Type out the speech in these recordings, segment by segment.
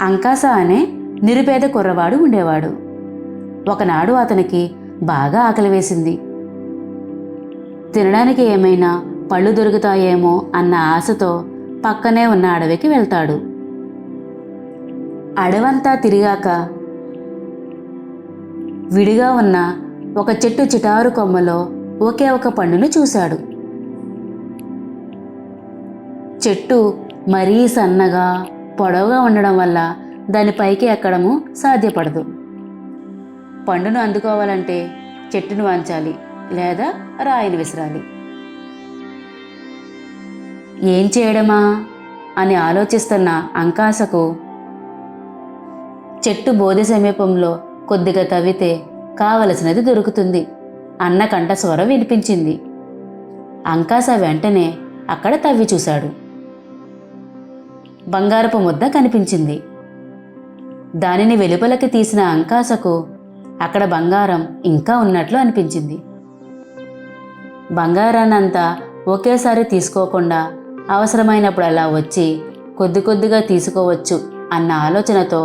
అంకాస అనే నిరుపేద కుర్రవాడు ఉండేవాడు. ఒకనాడు అతనికి బాగా ఆకలి వేసింది. తినడానికి ఏమైనా పళ్ళు దొరుకుతాయేమో అన్న ఆశతో పక్కనే ఉన్న అడవికి వెళ్తాడు. అడవంతా తిరిగాక విడిగా ఉన్న ఒక చెట్టు చిటారు కొమ్మలో ఒకే ఒక పండును చూశాడు. చెట్టు మరీ సన్నగా పొడవుగా ఉండడం వల్ల దాని పైకి ఎక్కడము సాధ్యపడదు. పండును అందుకోవాలంటే చెట్టును వంచాలి లేదా రాయిని విసరాలి. ఏం చేయడమా అని ఆలోచిస్తున్న అంకాసకు చెట్టు బోధి సమీపంలో కొద్దిగా తవ్వితే కావలసినది దొరుకుతుంది అన్న కంఠ స్వరం వినిపించింది. అంకాస వెంటనే అక్కడ తవ్వి చూశాడు. బంగారపు ముద్ద కనిపించింది. దానిని వెలుపలకి తీసిన అంకాసకు అక్కడ బంగారం ఇంకా ఉన్నట్లు అనిపించింది. బంగారాన్నంతా ఒకేసారి తీసుకోకుండా అవసరమైనప్పుడు అలా వచ్చి కొద్ది కొద్దిగా తీసుకోవచ్చు అన్న ఆలోచనతో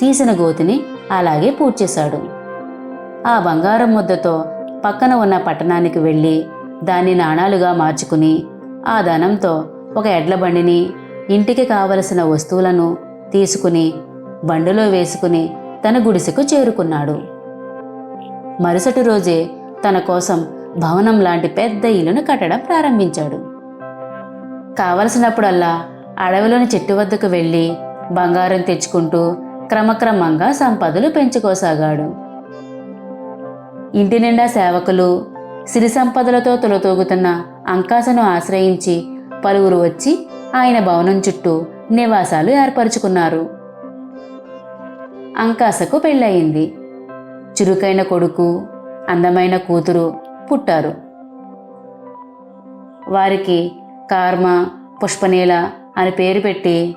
తీసిన గోతిని అలాగే పూడ్చేశాడు. ఆ బంగారం ముద్దతో పక్కన ఉన్న పట్టణానికి వెళ్ళి దాన్ని నాణాలుగా మార్చుకుని ఆ ధనంతో ఒక ఎడ్ల బండిని ఇంటికి కావలసిన వస్తువులను తీసుకుని బండిలో వేసుకుని తన గుడిసెకు చేరుకున్నాడు. మరుసటి రోజే తన కోసం భవనం లాంటి పెద్ద ఇల్లును కట్టడం ప్రారంభించాడు. కావలసినప్పుడల్లా అడవిలోని చెట్టు వద్దకు వెళ్ళి బంగారం తెచ్చుకుంటూ క్రమక్రమంగా సంపదలు పెంచుకోసాగాడు. ఇంటి నిండా సేవకులు సిరి సంపదలతో తొలతూగుతున్న అంకాసను ఆశ్రయించి పలువురు వచ్చి ఆయన భవనం చుట్టూ నివాసాలు ఏర్పరచుకున్నారు. అంకాసకు పెళ్ళయింది. చురుకైన కొడుకు అందమైన కూతురు పుట్టారు. వారికి కార్మ పుష్పనీల అని పేరు పెట్టి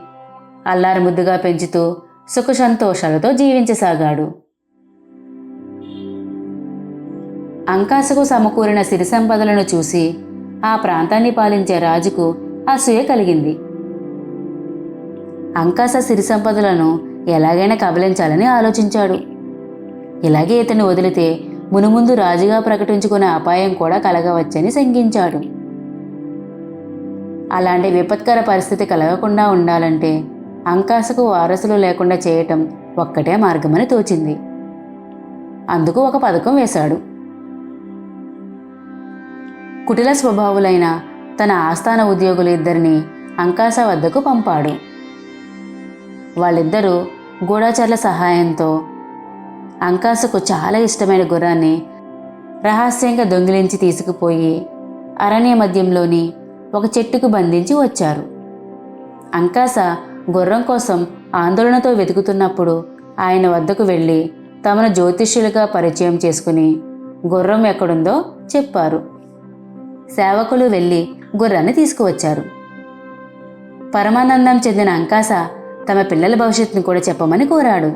అల్లారి ముద్దుగా పెంచుతూ సుఖ సంతోషాలతో జీవించసాగాడు. అంకాసకు సమకూరిన సిరి సంపదలను చూసి ఆ ప్రాంతాన్ని పాలించే రాజుకు అసూయ కలిగింది. అంకాస సిరి సంపదలను ఎలాగైనా కబలించాలని ఆలోచించాడు. ఇలాగే ఇతన్ని వదిలితే మునుముందు రాజుగా ప్రకటించుకునే అపాయం కూడా కలగవచ్చని శంకించాడు. అలాంటి విపత్కర పరిస్థితి కలగకుండా ఉండాలంటే అంకాసకు వారసులు లేకుండా చేయటం ఒక్కటే మార్గమని తోచింది. అందుకు ఒక పథకం వేశాడు. కుటిల స్వభావులైన తన ఆస్థాన ఉద్యోగులు ఇద్దరిని అంకాస వద్దకు పంపాడు. వాళ్ళిద్దరూ గూఢాచర్ల సహాయంతో అంకాసకు చాలా ఇష్టమైన గుర్రాన్ని రహస్యంగా దొంగిలించి తీసుకుపోయి అరణ్య మద్యంలోని ఒక చెట్టుకు బంధించి వచ్చారు. అంకాస గుర్రం కోసం ఆందోళనతో వెతుకుతున్నప్పుడు ఆయన వద్దకు వెళ్ళి తమను జ్యోతిష్యులుగా పరిచయం చేసుకుని గుర్రం ఎక్కడుందో చెప్పారు. సేవకులు వెళ్ళి గుర్రాన్ని తీసుకువచ్చారు. పరమానందం చెందిన అంకాస తమ పిల్లల భవిష్యత్తును కూడా చెప్పమని కోరాడు.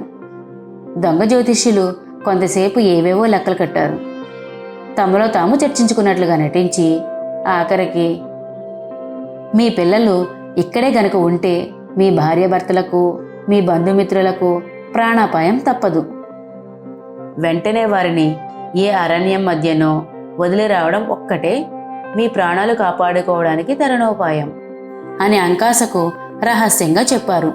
దొంగ జ్యోతిష్యులు కొంతసేపు ఏవేవో లెక్కలు కట్టారు. తమలో తాము చర్చించుకున్నట్లుగా నటించి ఆఖరికి మీ పిల్లలు ఇక్కడే గనుక ఉంటే మీ భార్యాభర్తలకు మీ బంధుమిత్రులకు ప్రాణాపాయం తప్పదు. వెంటనే వారిని ఏ అరణ్యం మధ్యనో వదిలి రావడం ఒక్కటే మీ ప్రాణాలు కాపాడుకోవడానికి తరుణోపాయం అని అంకాసకు రహస్యంగా చెప్పారు.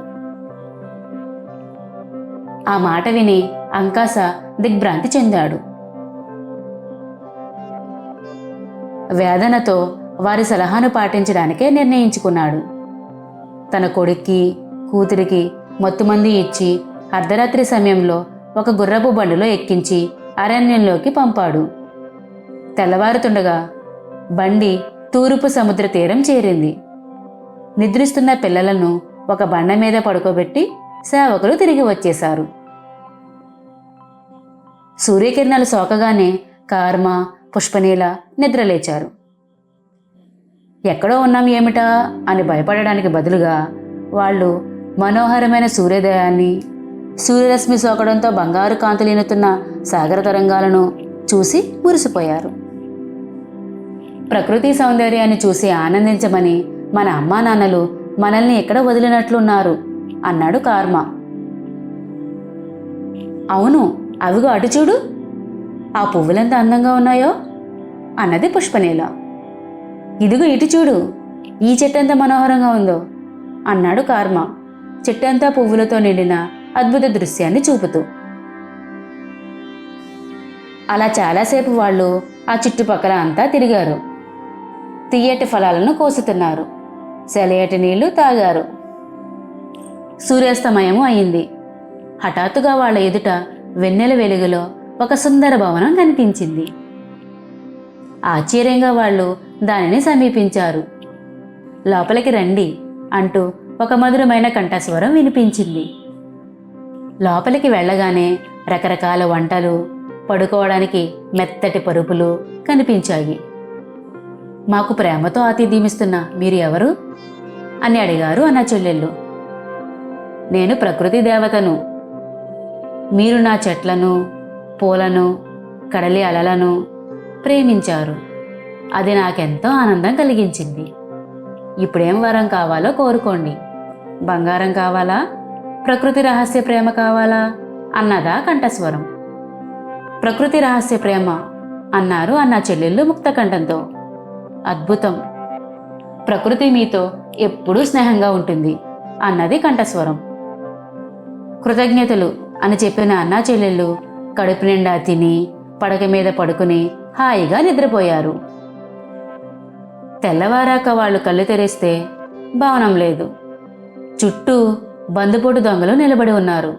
ఆ మాట విని అంకాస దిగ్భ్రాంతి చెందాడు. వేదనతో వారి సలహాను పాటించడానికే నిర్ణయించుకున్నాడు. తన కొడుక్కి కూతురికి మత్తుమంది ఇచ్చి అర్ధరాత్రి సమయంలో ఒక గుర్రపు బండిలో ఎక్కించి అరణ్యంలోకి పంపాడు. తెల్లవారుతుండగా బండి తూర్పు సముద్ర తీరం చేరింది. నిద్రిస్తున్న పిల్లలను ఒక బండ మీద పడుకోబెట్టి సేవకులు తిరిగి వచ్చేశారు. సూర్యకిరణాలు సోకగానే కార్మ పుష్పనీల నిద్రలేచారు. ఎక్కడో ఉన్నాం ఏమిటా? అని భయపడడానికి బదులుగా వాళ్ళు మనోహరమైన సూర్యోదయాన్ని సూర్యరశ్మి సోకడంతో బంగారు కాంతులీనుతున్న సాగర తరంగాలను చూసి మురిసిపోయారు. ప్రకృతి సౌందర్యాన్ని చూసి ఆనందించమని మన అమ్మా నాన్నలు మనల్ని ఎక్కడ వదిలినట్లున్నారు అన్నాడు కార్మ. అవును అవిగో అటు చూడు. ఆ పువ్వులెంత అందంగా ఉన్నాయో అన్నది పుష్పనీల. ఇదిగో ఇటు చూడు ఈ చెట్టు ఎంత మనోహరంగా ఉందో అన్నాడు కార్మ చెట్టంతా పువ్వులతో నిండిన అద్భుత దృశ్యాన్ని చూపుతూ. అలా చాలాసేపు వాళ్ళు ఆ చుట్టుపక్కల అంతా తిరిగారు. తీయటి ఫలాలను కోసుతున్నారు. సెలయటి నీళ్ళు తాగారు. సూర్యాస్తమయము అయింది. హఠాత్తుగా వాళ్ళ ఎదుట వెన్నెల వెలుగులో ఒక సుందర భవనం కనిపించింది. ఆశ్చర్యంగా వాళ్ళు దానిని సమీపించారు. లోపలికి రండి అంటూ ఒక మధురమైన కంఠస్వరం వినిపించింది. లోపలికి వెళ్ళగానే రకరకాల వంటలు పడుకోవడానికి మెత్తటి పరుపులు కనిపించాయి. మాకు ప్రేమతో ఆతిథ్యమిస్తున్న మీరు ఎవరు అని అడిగారు అన్న చెల్లెళ్ళు. నేను ప్రకృతి దేవతను. మీరు నా చెట్లను పూలను కడలి అలలను ప్రేమించారు. అది నాకెంతో ఆనందం కలిగించింది. ఇప్పుడేం వరం కావాలో కోరుకోండి. బంగారం కావాలా? ప్రకృతి రహస్య ప్రేమ కావాలా? అన్నదా కంఠస్వరం. ప్రకృతి రహస్య ప్రేమ అన్నారు అన్న చెల్లెళ్ళు ముక్తకంఠంతో. అద్భుతం. ప్రకృతి మీతో ఎప్పుడూ స్నేహంగా ఉంటుంది అన్నది కంఠస్వరం. కృతజ్ఞతలు అని చెప్పిన అన్నా చెల్లెళ్ళు కడుపు నిండా తిని పడక మీద పడుకుని హాయిగా నిద్రపోయారు. తెల్లవారాక వాళ్ళు కళ్ళు తెరిస్తే భవనం లేదు. చుట్టూ బందుపోటు దొంగలు నిలబడి ఉన్నారు.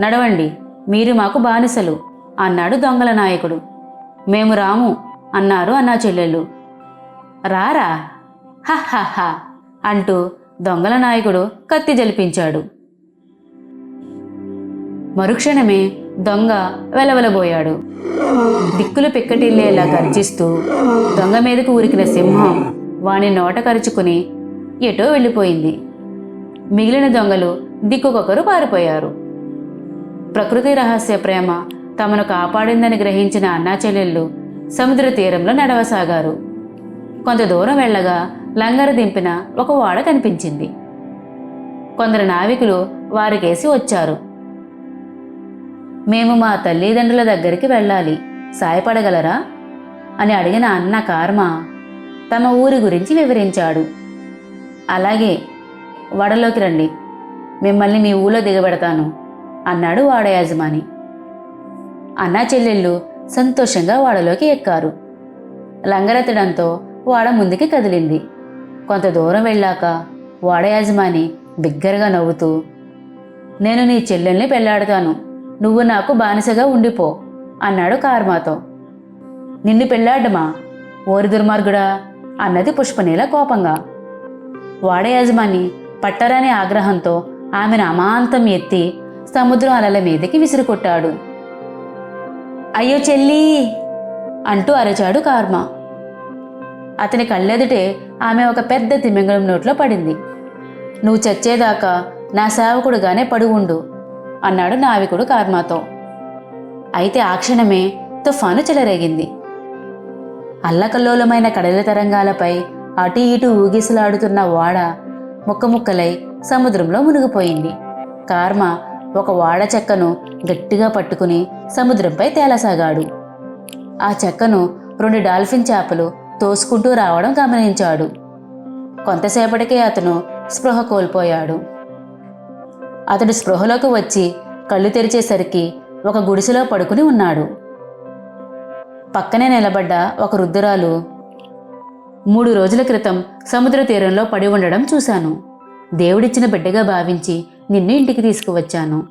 నడవండి మీరు మాకు బానిసలు అన్నాడు దొంగల నాయకుడు. మేము రాము అన్నారు అన్నా చెల్లెళ్ళు. రారా? హహహ అంటూ దొంగల నాయకుడు కత్తి జలిపించాడు. మరుక్షణమే దొంగ వెలవెలబోయాడు. దిక్కులు పిక్కటిల్లేలా గర్జిస్తూ దొంగ మీదకు ఉరికిన సింహం వాని నోట కరుచుకుని ఎటో వెళ్ళిపోయింది. మిగిలిన దొంగలు దిక్కుకొకరు పారిపోయారు. ప్రకృతి రహస్య ప్రేమ తమను కాపాడిందని గ్రహించిన అన్నా చెల్లెళ్ళు సముద్ర తీరంలో నడవసాగారు. కొంత దూరం వెళ్ళగా లంగరు దింపిన ఒక ఓడ కనిపించింది. కొందరు నావికులు వారికేసి వచ్చారు. మేము మా తల్లిదండ్రుల దగ్గరికి వెళ్ళాలి. సాయపడగలరా? అని అడిగిన అన్న కార్మ తమ ఊరి గురించి వివరించాడు. అలాగే వడలోకి రండి. మిమ్మల్ని మీ ఊళ్ళో దిగబెడతాను అన్నాడు వాడ యజమాని. అన్నా చెల్లెళ్ళు సంతోషంగా వాడలోకి ఎక్కారు. లంగరెత్తడంతో వాడ ముందుకి కదిలింది. కొంత దూరం వెళ్ళాక వాడ యజమాని బిగ్గరగా నవ్వుతూ నేను నీ చెల్లెల్ని పెళ్ళాడతాను నువ్వు నాకు బానిసగా ఉండిపో అన్నాడు కార్మాతో. నిన్ను పెళ్ళాడమా? ఓరి దుర్మార్గుడా అన్నది పుష్పనీల కోపంగా. వాడ యజమాని పట్టరాని ఆగ్రహంతో ఆమెను అమాంతం ఎత్తి సముద్రం అలల మీదకి విసిరికొట్టాడు. అయ్యో చెల్లి అంటూ అరచాడు కార్మ. అతని కళ్ళెదుటే ఆమె ఒక పెద్ద తిమింగళం నోట్లో పడింది. నువ్వు చచ్చేదాకా నా సేవకుడుగానే పడువుండు అన్నాడు నావికుడు కార్మాతో. అయితే ఆ క్షణమే తుఫాను చెలరేగింది. అల్లకల్లోలమైన కడల తరంగాలపై అటు ఇటు ఊగిసలాడుతున్న ఓడ ముక్కముక్కలై సముద్రంలో మునిగిపోయింది. కార్మ ఒక వాడ చెక్కను గట్టిగా పట్టుకుని సముద్రంపై తేలసాగాడు. ఆ చెక్కను రెండు డాల్ఫిన్ చేపలు తోసుకుంటూ రావడం గమనించాడు. కొంతసేపటికే అతను స్పృహ కోల్పోయాడు. అతడు స్పృహలోకి వచ్చి కళ్ళు తెరిచేసరికి ఒక గుడిసెలో పడుకుని ఉన్నాడు. పక్కనే నిలబడ్డ ఒక రుద్దురాలు మూడు రోజుల క్రితం సముద్ర తీరంలో పడి ఉండడం చూశాను. దేవుడిచ్చిన బిడ్డగా భావించి నిన్ను ఇంటికి తీసుకువచ్చాను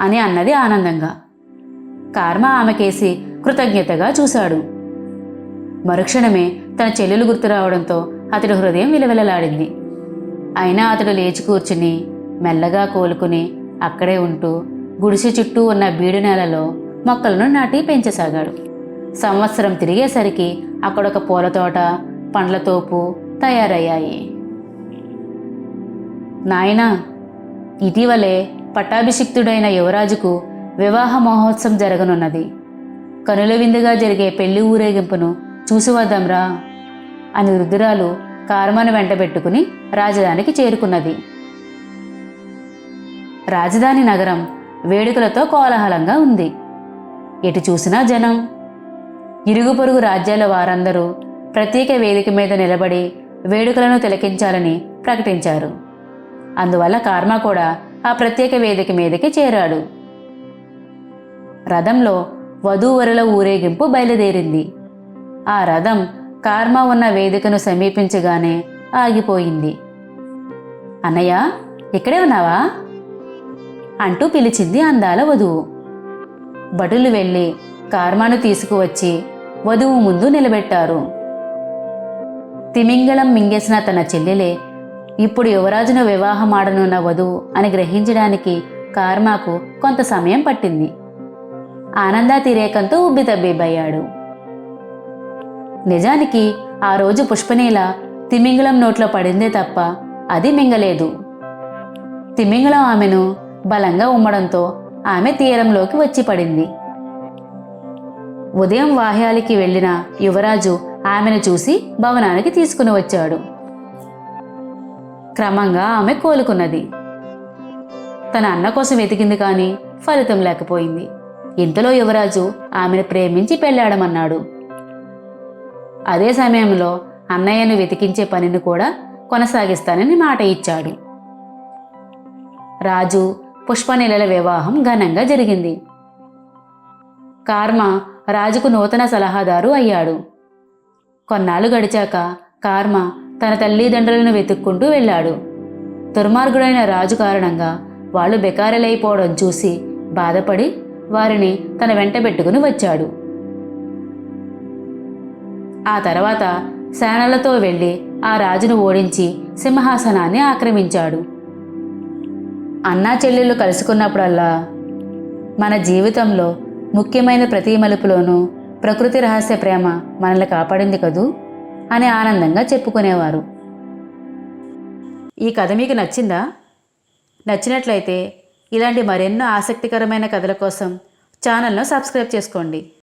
అని అన్నది ఆనందంగా. కార్మ ఆమెకేసి కృతజ్ఞతగా చూశాడు. మరుక్షణమే తన చెల్లెలు గుర్తు రావడంతో అతడి హృదయం విలవిలలాడింది. అయినా అతడు లేచి కూర్చుని మెల్లగా కోలుకుని అక్కడే ఉంటూ గుడిసె చుట్టూ ఉన్న బీడు నేలలో మొక్కలను నాటి పెంచసాగాడు. సంవత్సరం తిరిగేసరికి అక్కడొక పూల తోట పండ్ల తోపు తయారయ్యాయి. నాయనా ఇటీవలే పట్టాభిషిక్తుడైన యువరాజుకు వివాహ మహోత్సవం జరగనున్నది. కనుల విందుగా జరిగే పెళ్ళి ఊరేగింపును చూసి వద్దాంరా అని వృద్ధురాలు కార్మను వెంటబెట్టుకుని రాజధానికి చేరుకున్నది. రాజధాని నగరం వేడుకలతో కోలాహలంగా ఉంది. ఎటు చూసినా జనం. ఇరుగు పొరుగు రాజ్యాల వారందరూ ప్రత్యేక వేదిక మీద నిలబడి వేడుకలను తిలకించాలని ప్రకటించారు. అందువల్ల కార్మ కూడా ఆ ప్రత్యేక వేదిక మీదకి చేరాడు. రథంలో వధూవరుల ఊరేగింపు బయలుదేరింది. ఆ రథం కార్మ ఉన్న వేదికను సమీపించగానే ఆగిపోయింది. అన్నయ్య ఇక్కడే ఉన్నావా? అంటూ పిలిచింది అందాల వధువు. భటులు వెళ్ళి కార్మాను తీసుకువచ్చి వధువు ముందు నిలబెట్టారు. తిమింగళం మింగేసిన తన చెల్లెలే ఇప్పుడు యువరాజును వివాహమాడనున్న వధువు అని గ్రహించడానికి కార్మాకు కొంత సమయం పట్టింది. ఆనందాతిరేకంతో ఉబ్బితబ్బిబ్బయ్యాడు. నిజానికి ఆ రోజు పుష్పనీల తిమింగళం నోట్లో పడిందే తప్ప అది మింగలేదు. తిమింగళం ఆమెను బలంగా ఉమ్మడంతో ఆమె తీరంలోకి వచ్చి పడింది. ఉదయం వాహ్యాలకి వెళ్ళిన యువరాజు ఆమెను చూసి భవనానికి తీసుకుని వచ్చాడు. క్రమంగా ఆమె కోలుకున్నది. తన అన్న కోసం వెతికింది కానీ ఫలితం లేకపోయింది. ఇంతలో యువరాజు ఆమెను ప్రేమించి పెళ్ళాడమన్నాడు అదే సమయంలో అన్నయ్యను వెతికించే పనిని కూడా కొనసాగిస్తానని మాట ఇచ్చాడు. రాజు పుష్పనీలల వివాహం ఘనంగా జరిగింది. కార్మ రాజుకు నూతన సలహాదారు అయ్యాడు. కొన్నాళ్ళు గడిచాక కార్మ తన తల్లిదండ్రులను వెతుక్కుంటూ వెళ్ళాడు. దుర్మార్గుడైన రాజు కారణంగా వాళ్ళు బెకారలైపోవడం చూసి బాధపడి వారిని తన వెంట పెట్టుకుని వచ్చాడు. ఆ తర్వాత సేనలతో వెళ్ళి ఆ రాజును ఓడించి సింహాసనాన్ని ఆక్రమించాడు. అన్నా చెల్లెళ్ళు కలుసుకున్నప్పుడల్లా మన జీవితంలో ముఖ్యమైన ప్రతి మలుపులోనూ ప్రకృతి రహస్య ప్రేమ మనల్ని కాపాడింది కదూ? అని ఆనందంగా చెప్పుకునేవారు. ఈ కథ మీకు నచ్చిందా? నచ్చినట్లయితే ఇలాంటి మరెన్నో ఆసక్తికరమైన కథల కోసం ఛానల్ను సబ్స్క్రైబ్ చేసుకోండి.